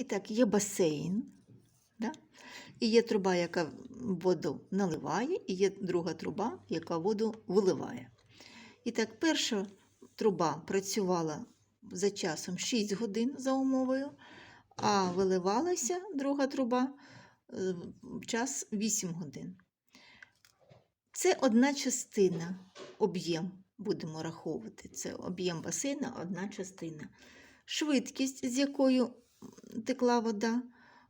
І так, є басейн, да? і є труба, яка воду наливає, і є друга труба, яка воду виливає. І так, перша труба працювала за часом 6 годин за умовою, а виливалася друга труба е, час 8 годин. Це одна частина, об'єм будемо раховувати. Це об'єм басейна, одна частина. Швидкість, з якою текла вода,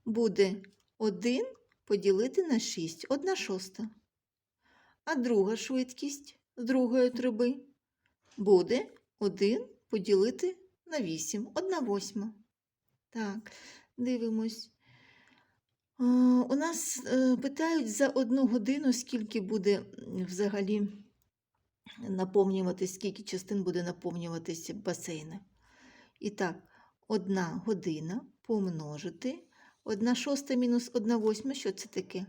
буде 1 поділити на 6, 1 шоста. А друга швидкість з другої труби буде 1 поділити на 8, 1 восьма. Так, дивимось. У нас е, питають за одну годину, скільки буде взагалі наповнюватись, скільки частин буде наповнюватися басейна. І так, одна година помножити. Одна шоста мінус одна восьма, що це таке?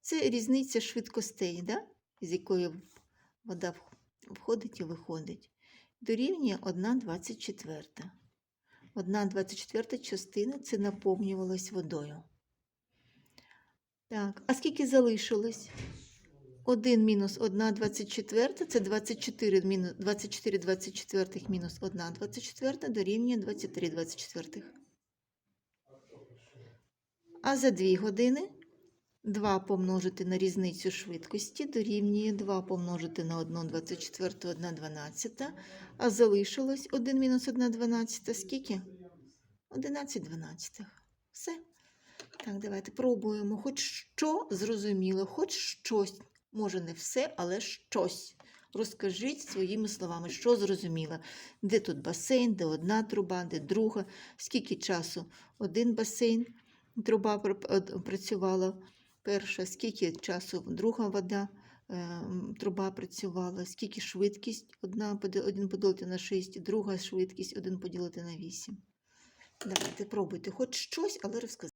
Це різниця швидкостей, да? з якої вода входить і виходить. Дорівнює 1 24. 1 24 частина це наповнювалась водою. Так, а скільки залишилось? 1 мінус 1 24 це 24 мінус 24 24 мінус 1 24 дорівнює 23 24. А за 2 години 2 помножити на різницю швидкості дорівнює 2 помножити на 1 24 1 12. А залишилось 1 мінус 1 12. Скільки? 11 12. Все. Так, давайте пробуємо. Хоч що зрозуміло, хоч щось. Може, не все, але щось. Розкажіть своїми словами, що зрозуміло. Де тут басейн, де одна труба, де друга, скільки часу один басейн, труба працювала перша, скільки часу друга вода, е, труба працювала, скільки швидкість, одна, один поділити на 6, друга швидкість, один поділити на 8. Давайте пробуйте хоч щось, але розказати.